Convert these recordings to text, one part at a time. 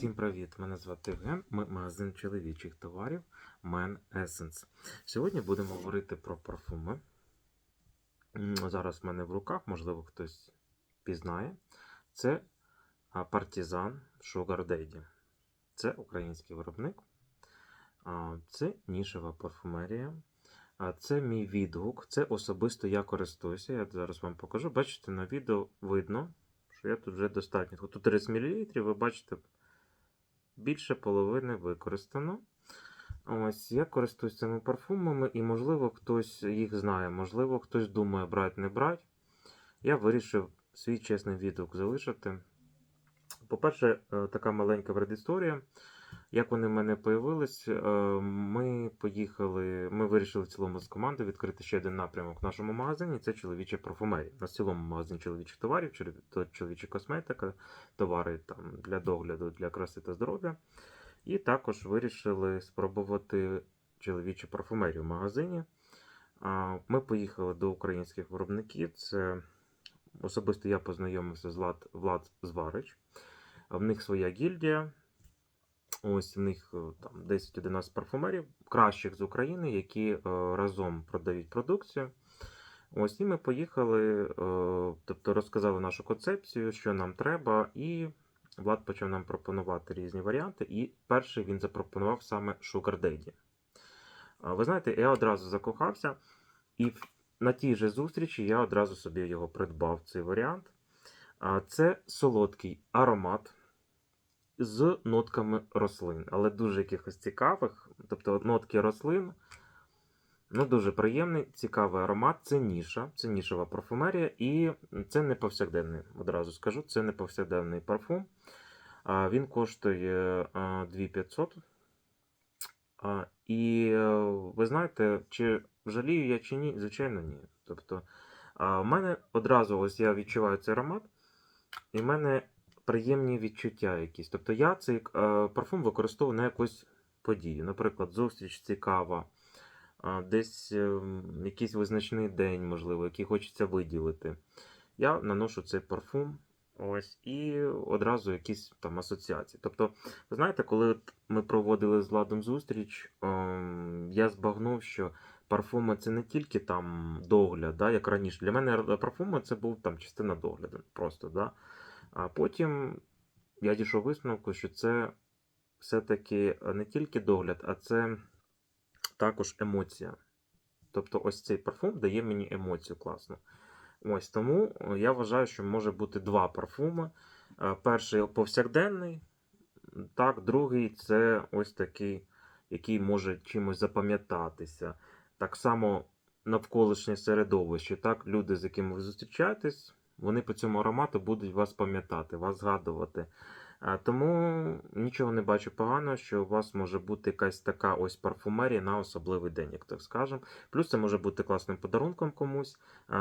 Всім привіт! Мене звати Євген. Ми магазин чоловічих товарів Man Essence. Сьогодні будемо говорити про парфуми. Зараз в мене в руках, можливо, хтось пізнає. Це а, Partisan Sugar Daddy. Це український виробник. Це нішева парфумерія. Це мій відгук. Це особисто я користуюся. Я зараз вам покажу. Бачите, на відео видно, що я тут вже достатньо. Тут 30 мл, ви бачите, більше половини використано. Ось я користуюсь цими парфумами, і, можливо, хтось їх знає, можливо, хтось думає, брати, не брати. Я вирішив свій чесний відгук залишити. По-перше, е, така маленька предісторія. Як вони в мене появились, е, ми поїхали, ми вирішили в цілому з командою відкрити ще один напрямок в нашому магазині це чоловіча парфумерія. На цілому магазин чоловічих товарів, то чоловіча косметика, товари там, для догляду, для краси та здоров'я. І також вирішили спробувати чоловічу парфумерію в магазині. Ми поїхали до українських виробників. Це особисто я познайомився з Влад, Влад Зварич. В них своя гільдія. Ось в них там 10-11 парфумерів, кращих з України, які е, разом продають продукцію. Ось і ми поїхали, е, тобто розказали нашу концепцію, що нам треба, і Влад почав нам пропонувати різні варіанти. І перший він запропонував саме Sugar Daddy. Ви знаєте, я одразу закохався, і на тій же зустрічі я одразу собі його придбав, цей варіант. Це солодкий аромат з нотками рослин, але дуже якихось цікавих. Тобто нотки рослин. Ну, дуже приємний, цікавий аромат. Це ніша, це нішова парфумерія, і це не повсякденний, одразу скажу, це не повсякденний парфум. Він коштує а, 2500. А, І е, ви знаєте, чи жалію я чи ні? Звичайно, ні. Тобто, в мене одразу ось я відчуваю цей аромат, і в мене приємні відчуття якісь. Тобто я цей е, парфум використовую на якусь подію. Наприклад, зустріч цікава, десь е, якийсь визначний день, можливо, який хочеться виділити. Я наношу цей парфум. Ось, і одразу якісь там асоціації. Тобто, ви знаєте, коли ми проводили з Владом зустріч, ем, я збагнув, що парфуми це не тільки там догляд, да, як раніше. Для мене р- парфуми це був там частина догляду. Просто, да. А потім я дійшов висновку, що це все-таки не тільки догляд, а це також емоція. Тобто, ось цей парфум дає мені емоцію класно. Ось тому е, я вважаю, що може бути два парфуми. Е, Перший повсякденний, так, другий це ось такий, який може чимось запам'ятатися. Так само навколишнє середовище. Так, люди, з якими ви зустрічаєтесь, вони по цьому аромату будуть вас пам'ятати, вас згадувати. Тому нічого не бачу поганого, що у вас може бути якась така ось парфумерія на особливий день, як так скажемо. Плюс це може бути класним подарунком комусь.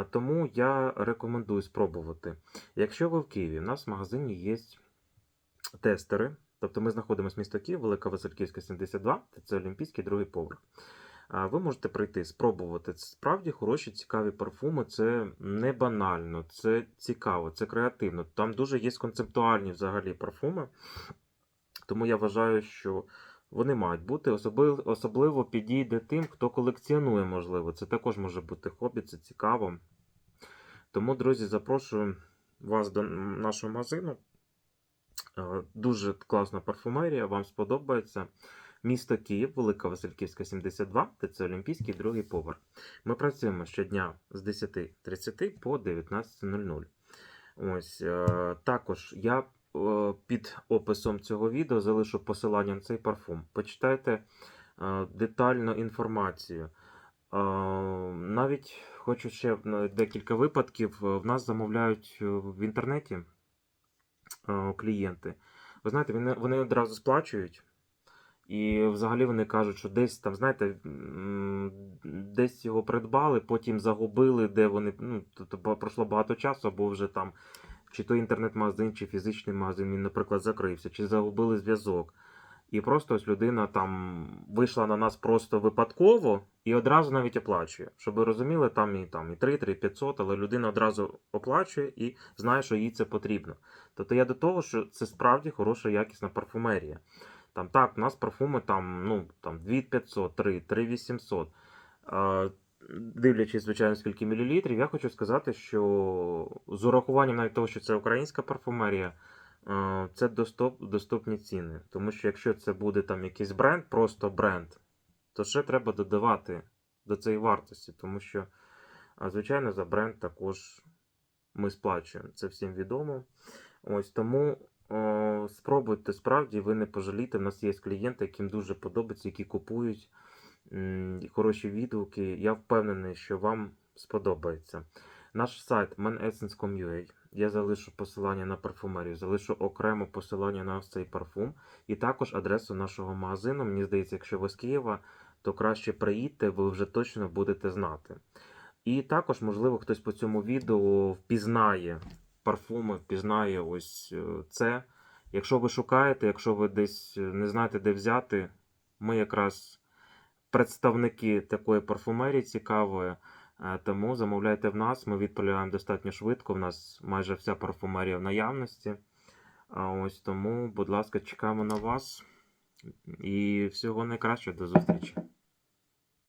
Тому я рекомендую спробувати. Якщо ви в Києві, у нас в магазині є тестери. Тобто ми знаходимося в місто Київ, Велика Васильківська 72, це Олімпійський другий поверх. Ви можете прийти, спробувати. Це справді хороші, цікаві парфуми. Це не банально, це цікаво, це креативно. Там дуже є концептуальні взагалі парфуми. Тому я вважаю, що вони мають бути. Особливо, особливо підійде тим, хто колекціонує, можливо. Це також може бути хобі, це цікаво. Тому, друзі, запрошую вас до нашого магазину. Е, Дуже класна парфумерія, вам сподобається. Місто Київ, Велика Васильківська, 72, ТЦ Олімпійський, другий поверх. Ми працюємо щодня з 10.30 по 19.00. Ось е, також я е, під описом цього відео залишу посилання на цей парфум. Почитайте е, детально інформацію. Навіть хочу ще декілька випадків. В нас замовляють в інтернеті клієнти. Ви знаєте, вони одразу сплачують. І взагалі вони кажуть, що десь там, знаєте, десь його придбали, потім загубили, де вони. Ну, тобто пройшло багато часу, або вже там, чи то інтернет-магазин, чи фізичний магазин, він, наприклад, закрився, чи загубили зв'язок. І просто ось людина там вийшла на нас просто випадково, і одразу навіть оплачує. Щоб ви розуміли, там і там і 3, 3, 500, але людина одразу оплачує і знає, що їй це потрібно. Тобто я до того, що це справді хороша якісна парфумерія. Там так, у нас парфуми там, ну, там 2500, 3, 3800. А, дивлячись, звичайно, скільки мілілітрів, я хочу сказати, що з урахуванням навіть того, що це українська парфумерія, е, це доступ, доступні ціни. Тому що якщо це буде там якийсь бренд, просто бренд, то ще треба додавати до цієї вартості, тому що, звичайно, за бренд також ми сплачуємо. Це всім відомо. Ось тому спробуйте справді, ви не пожалієте. У нас є клієнти, яким дуже подобається, які купують хороші відгуки. Я впевнений, що вам сподобається. Наш сайт manessence.com.ua. Я залишу посилання на парфумерію, залишу окремо посилання на цей парфум і також адресу нашого магазину. Мені здається, якщо ви з Києва, то краще приїдьте, ви вже точно будете знати. І також, можливо, хтось по цьому відео впізнає парфуми, впізнає ось е, це. Якщо ви шукаєте, якщо ви десь е, не знаєте, де взяти, ми якраз представники такої парфумерії цікавої. Е, Тому замовляйте в нас, ми відправляємо достатньо швидко. В нас майже вся парфумерія в наявності. Ось тому, будь ласка, чекаємо на вас. І всього найкращого до зустрічі.